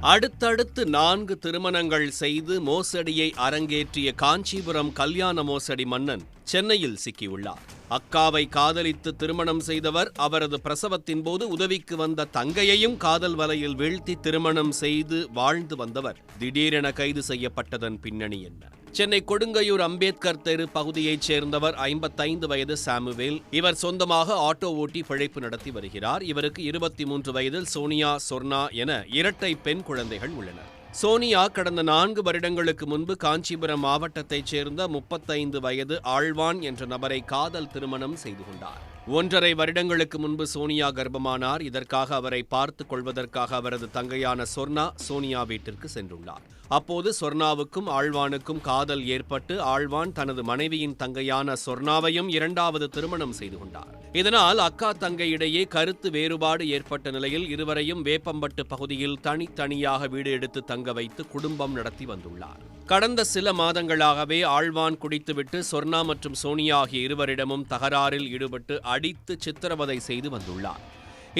அடுத்தடுத்து நான்கு திருமணங்கள் செய்து மோசடியை அரங்கேற்றிய காஞ்சிபுரம் கல்யாண மோசடி மன்னன் சென்னையில் சிக்கியுள்ளார். அக்காவை காதலித்து திருமணம் செய்தவர் அவரது பிரசவத்தின் போது உதவிக்கு வந்த தங்கையையும் காதல் வலையில் வீழ்த்தி திருமணம் செய்து வாழ்ந்து வந்தவர். திடீரென கைது செய்யப்பட்டதன் பின்னணி என்ன? சென்னை கொடுங்கையூர் அம்பேத்கர் தெரு பகுதியைச் சேர்ந்தவர் ஐம்பத்தைந்து வயது சாமுவேல். இவர் சொந்தமாக ஆட்டோ ஓட்டி பிழைப்பு நடத்தி வருகிறார். இவருக்கு இருபத்தி மூன்று வயதில் சோனியா சொர்ணா என இரட்டை பெண் குழந்தைகள் உள்ளனர். சோனியா கடந்த நான்கு வருடங்களுக்கு முன்பு காஞ்சிபுரம் மாவட்டத்தைச் சேர்ந்த முப்பத்தைந்து வயது ஆழ்வான் என்ற நபரை காதல் திருமணம் செய்து கொண்டார். ஒன்றரை வருடங்களுக்கு முன்பு சோனியா கர்ப்பமானார். இதற்காக அவரை பார்த்துக் கொள்வதற்காக அவரது தங்கையான சொர்ணா சோனியா வீட்டிற்கு சென்றுள்ளார். அப்போது சொர்ணாவுக்கும் ஆழ்வானுக்கும் காதல் ஏற்பட்டு ஆழ்வான் தனது மனைவியின் தங்கையான சொர்ணாவையும் இரண்டாவது திருமணம் செய்து கொண்டார். இதனால் அக்கா தங்கை இடையே கருத்து வேறுபாடு ஏற்பட்ட நிலையில் இருவரையும் வேப்பம்பட்டு பகுதியில் தனித்தனியாக வீடு எடுத்து தங்க வைத்து குடும்பம் நடத்தி வந்துள்ளார். கடந்த சில மாதங்களாகவே ஆழ்வான் குடித்துவிட்டு சொர்ணா மற்றும் சோனியா ஆகிய இருவரிடமும் தகராறில் ஈடுபட்டு அடித்து சித்திரவதை செய்து வந்துள்ளார்.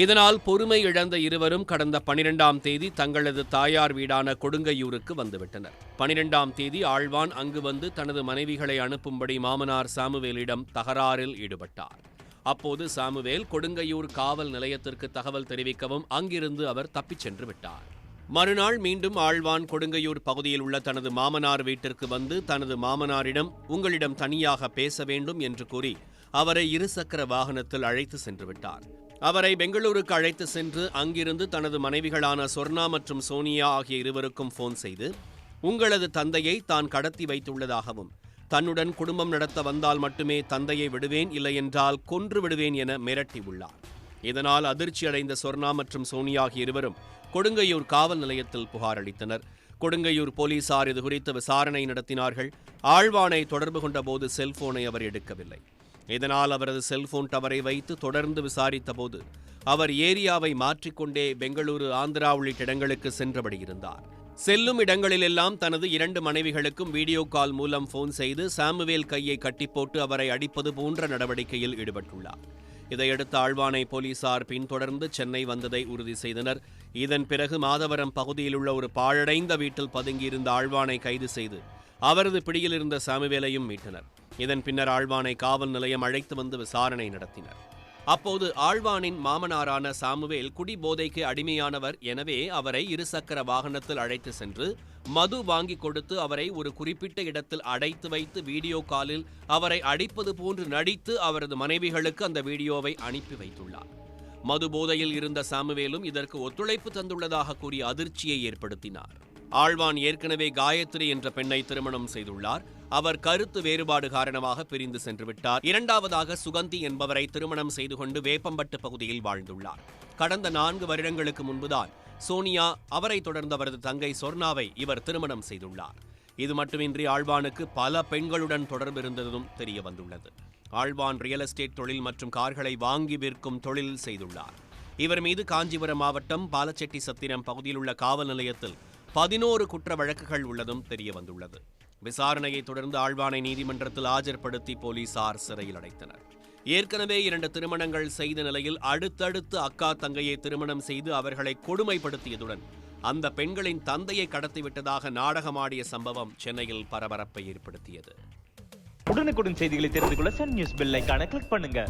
இதனால் பொறுமை இழந்த இருவரும் கடந்த பனிரெண்டாம் தேதி தங்களது தாயார் வீடான கொடுங்கையூருக்கு வந்துவிட்டனர். பனிரெண்டாம் தேதி ஆழ்வான் அங்கு வந்து தனது மனைவிகளை அனுப்பும்படி மாமனார் சாமுவேலிடம் தகராறில் ஈடுபட்டார். அப்போது சாமுவேல் கொடுங்கையூர் காவல் நிலையத்திற்கு தகவல் தெரிவிக்கவும் அங்கிருந்து அவர் தப்பிச் சென்று விட்டார். மறுநாள் மீண்டும் ஆழ்வான் கொடுங்கையூர் பகுதியில் உள்ள தனது மாமனார் வீட்டிற்கு வந்து தனது மாமனாரிடம் உங்களிடம் தனியாக பேச வேண்டும் என்று கூறி அவரை இருசக்கர வாகனத்தில் அழைத்து சென்று விட்டார். அவரை பெங்களூருக்கு அழைத்து சென்று அங்கிருந்து தனது மனைவிகளான சொர்ணா மற்றும் சோனியா ஆகிய இருவருக்கும் போன் செய்து உங்களது தந்தையை தான் கடத்தி வைத்துள்ளதாகவும் தன்னுடன் குடும்பம் நடத்த வந்தால் மட்டுமே தந்தையை விடுவேன் இல்லையென்றால் கொன்று விடுவேன் என மிரட்டியுள்ளார் இதனால் அதிர்ச்சி அடைந்த சொர்ணா மற்றும் சோனியா ஆகிய இருவரும் கொடுங்கையூர் காவல் நிலையத்தில் புகார் அளித்தனர். கொடுங்கையூர் போலீசார் இது குறித்து விசாரணை நடத்தினார்கள். ஆழ்வானை தொடர்பு கொண்டபோது செல்போனை அவர் எடுக்கவில்லை. இதனால் அவரது செல்போன் டவரை வைத்து தொடர்ந்து விசாரித்த போது அவர் ஏரியாவை மாற்றிக்கொண்டே பெங்களூரு ஆந்திரா உள்ளிட்ட இடங்களுக்கு சென்றபடி இருந்தார். செல்லும் இடங்களிலெல்லாம் தனது இரண்டு மனைவிகளுக்கும் வீடியோ கால் மூலம் போன் செய்து சாமுவேல் கையை கட்டிப்போட்டு அவரை அடிப்பது போன்ற நடவடிக்கையில் ஈடுபட்டுள்ளார். இதையடுத்து ஆழ்வானை போலீசார் பின்தொடர்ந்து சென்னை வந்ததை உறுதி செய்தனர். இதன் பிறகு மாதவரம் பகுதியில் உள்ள ஒரு பாழடைந்த வீட்டில் பதுங்கியிருந்த ஆழ்வானை கைது செய்து அவரது பிடியில் இருந்த சாமுவேலையும் மீட்டனர். இதன் பின்னர் ஆழ்வானை காவல் நிலையம் அழைத்து வந்து விசாரணை நடத்தினர். அப்போது ஆழ்வானின் மாமனாரான சாமுவேல் குடி போதைக்கு அடிமையானவர் எனவே அவரை இருசக்கர வாகனத்தில் அழைத்து சென்று மது வாங்கி கொடுத்து அவரை ஒரு குறிப்பிட்ட இடத்தில் அடைத்து வைத்து வீடியோ காலில் அவரை அடிப்பது போன்று நடித்து அவரது மனைவிகளுக்கு அந்த வீடியோவை அனுப்பி வைத்துள்ளார். மது போதையில் இருந்த சாமுவேலும் இதற்கு ஒத்துழைப்பு தந்துள்ளதாக கூறி அதிர்ச்சியை ஏற்படுத்தினார். ஆழ்வான் ஏற்கனவே காயத்ரி என்ற பெண்ணை திருமணம் செய்துள்ளார். அவர் கருத்து வேறுபாடு காரணமாக பிரிந்து சென்று விட்டார் இரண்டாவதாக சுகந்தி என்பவரை திருமணம் செய்து கொண்டு வேப்பம்பட்டு பகுதியில் வாழ்ந்துள்ளார். கடந்த நான்கு வருடங்களுக்கு முன்புதான் சோனியா அவரை தொடர்ந்து அவரது தங்கை சொர்ணாவை இவர் திருமணம் செய்துள்ளார். இது மட்டுமின்றி ஆழ்வானுக்கு பல பெண்களுடன் தொடர்பு இருந்ததும் தெரிய வந்துள்ளது. ஆழ்வான் ரியல் எஸ்டேட் தொழில் மற்றும் கார்களை வாங்கி விற்கும் தொழில் செய்துள்ளார். இவர் மீது காஞ்சிபுரம் மாவட்டம் பாலச்செட்டி சத்திரம் பகுதியில் உள்ள காவல் நிலையத்தில் பதினோரு குற்ற வழக்குகள் உள்ளதும் தெரிய வந்துள்ளது. விசாரணையை தொடர்ந்து ஆழ்வானை நீதிமன்றத்தில் ஆஜர்படுத்தி போலீசார் சிறையில் அடைத்தனர். ஏற்கனவே இரண்டு திருமணங்கள் செய்த நிலையில் அடுத்தடுத்து அக்கா தங்கையை திருமணம் செய்து அவர்களை கொடுமைப்படுத்தியதுடன் அந்த பெண்களின் தந்தையை கடத்திவிட்டதாக நாடகமாடிய சம்பவம் சென்னையில் பரபரப்பை ஏற்படுத்தியது. உடனுக்குடன் செய்திகளை தெரிந்து கொள்ள சன் நியூஸ் பெல் கிளிக் பண்ணுங்க.